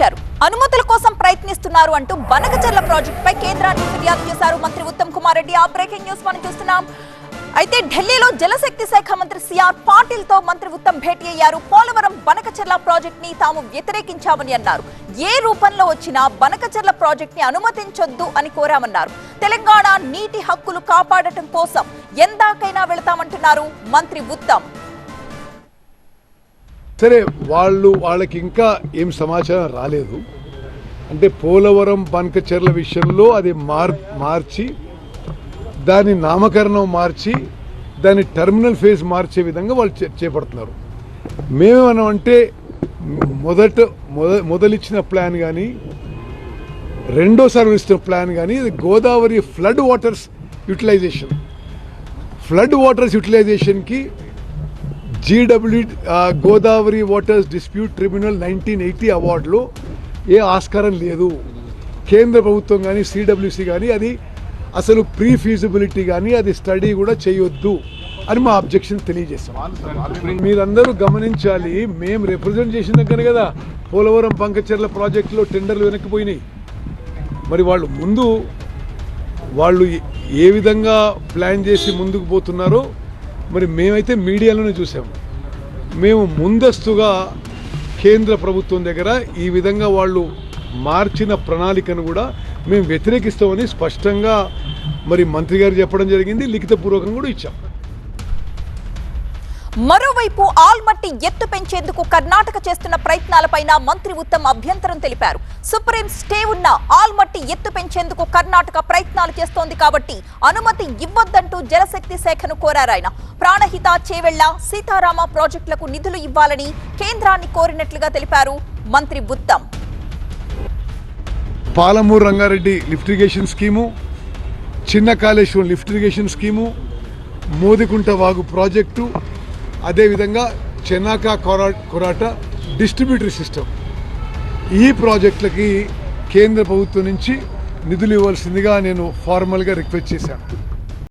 మార్చారు అనుమతుల కోసం ప్రయత్నిస్తున్నారు అంటూ బనకచర్ల ప్రాజెక్టుపై కేంద్రాన్ని ఫిర్యాదు చేశారు మంత్రి ఉత్తమ్ కుమార్ రెడ్డి. ఆ బ్రేకింగ్ న్యూస్ మనం చూస్తున్నాం. అయితే ఢిల్లీలో జలశక్తి శాఖ మంత్రి సిఆర్ పాటిల్తో మంత్రి ఉత్తమ్ భేటీ అయ్యారు. పోలవరం బనకచర్ల ప్రాజెక్ట్ని తాము వ్యతిరేకించామని అన్నారు. ఏ రూపంలో వచ్చినా బనకచర్ల ప్రాజెక్ట్ని అనుమతించొద్దు అని కోరామన్నారు. తెలంగాణ నీటి హక్కులు కాపాడటం కోసం ఎందాకైనా వెళతామంటున్నారు మంత్రి ఉత్తమ్. సరే వాళ్ళు వాళ్ళకి ఇంకా ఏం సమాచారం రాలేదు. అంటే పోలవరం బంకచెర్ల విషయంలో అది మార్ మార్చి దాని నామకరణం మార్చి దాని టర్మినల్ ఫేజ్ మార్చే విధంగా వాళ్ళు చే- చేపడుతున్నారు. మేమేమన్నాం అంటే మొదట మొద మొదలిచ్చిన ప్లాన్ కానీ రెండోసారి ఇస్తున్న ప్లాన్ కానీ ఇది Godavari flood waters utilisation. Flood waters యూటిలైజేషన్కి GW Godavari waters dispute tribunal nineteen eighty అవార్డులో ఏ ఆస్కారం లేదు. కేంద్ర ప్రభుత్వం కానీ సిడబ్ల్యూసి కానీ అది అసలు ప్రీ ఫీజిబిలిటీ కానీ అది స్టడీ కూడా చేయొద్దు అని మా అబ్జెక్షన్ తెలియజేస్తాం మీరందరూ గమనించాలి మేము రిప్రజెంట్ చేసిన దగ్గర కదా పోలవరం పంకచర్ల ప్రాజెక్టులో టెండర్లు వెనక్కిపోయినాయి. మరి వాళ్ళు ముందు వాళ్ళు ఏ- ఏ విధంగా ప్లాన్ చేసి ముందుకు పోతున్నారో మరి మేమైతే మీడియాలోనే చూసాము మేము ముందస్తుగా కేంద్ర ప్రభుత్వం దగ్గర ఈ విధంగా వాళ్ళు మార్చిన ప్రణాళికను కూడా మేము వ్యతిరేకిస్తామని స్పష్టంగా మరి మంత్రి గారు చెప్పడం జరిగింది. లిఖితపూర్వకంగా కూడా ఇచ్చాం. మరోవైపు ఆల్మట్టి ఎత్తు పెంచేందుకు కర్ణాటక చేస్తున్న ప్రయత్నాలపైన మంత్రి ఉత్తమ్ అభ్యంతరం తెలిపారు. సుప్రీం స్టే ఉన్న ఆల్మట్టి ఎత్తు పెంచేందుకు కర్ణాటక ప్రయత్నాలు చేస్తోంది కాబట్టి అనుమతి ఇవ్వొద్దంటూ జలశక్తి శాఖను కోరారు ఆయన. ప్రాణహిత చేవెళ్ళ సీతారామ ప్రాజెక్టులకు నిధులు ఇవ్వాలని కేంద్రాన్ని కోరినట్లుగా తెలిపారు మంత్రి Uttam. Palamuru Rangareddy lift irrigation scheme చిన్న Kaleshwaram lift irrigation scheme Modikunta వాగు ప్రాజెక్టు అదేవిధంగా చెన్నాక కొరా కొరాట డిస్ట్రిబ్యూటరీ సిస్టమ్. ఈ ప్రాజెక్టులకి కేంద్ర ప్రభుత్వం నుంచి నిధులు ఇవ్వాల్సిందిగా నేను ఫార్మల్గా రిక్వెస్ట్ చేశాను.